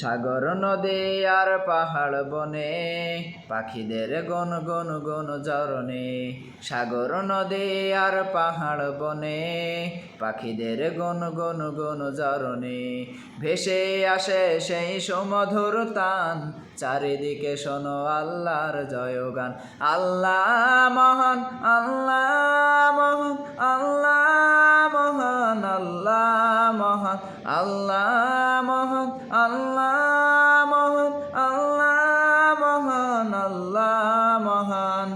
সাগর নদী আর পাহাড় বনে, পাখিদের গন গন গন জরনে সাগর নদী আর পাহাড় বনে, পাখিদের গন গন গন জরনে ভেসে আসে সেই সমধুর তান, চারিদিকে শোনো আল্লাহর জয়গান। আল্লাহ মহান, আল্লাহ আল্লাহ মহান আল্লাহ মহান আল্লাহ মহান আল্লাহ মহান আল্লাহ মহান।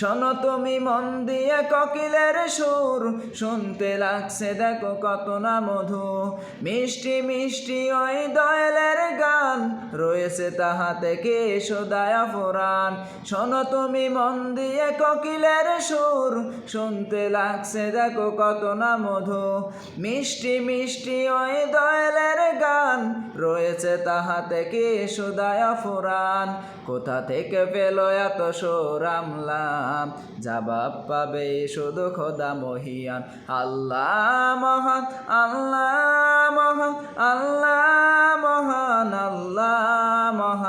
শোনো তুমি মন দিয়ে ককিলের সুর, শুনতে লাগছে দেখো কত না মধু। মিষ্টি মিষ্টি ওই দয়ালের রয়েছে তাহা থেকে সোদায়া ফোরান শোনো তুমি মন দিয়ে কোকিলের সুর। শুনতে লাগছে দেখো কত না মধু। মিষ্টি মিষ্টি ওই দয়ালের গান। রয়েছে তাহা থেকে সুদায়া ফোরান কোথা থেকে পেল এত সোরামলাম জবাব পাবে শুধু খোদা মহিয়ান। আল্লাহ মহান, আল্লাহ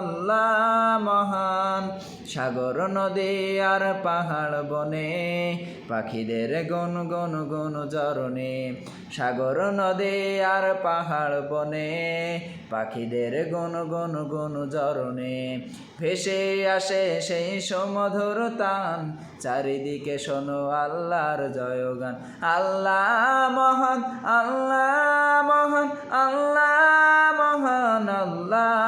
আল্লাহ মহান। সাগর, নদী আর পাহাড় বনে পাখিদের গন গন গন জরনে সাগর, নদী আর পাহাড় বনে পাখিদের গন গন গন জরনে ভেসে আসে সেই সমধুর তান, চারিদিকে শোনো আল্লাহর জয়গান। আল্লাহ মহান আল্লাহ মহান আল্লাহ মহান, আল্লাহ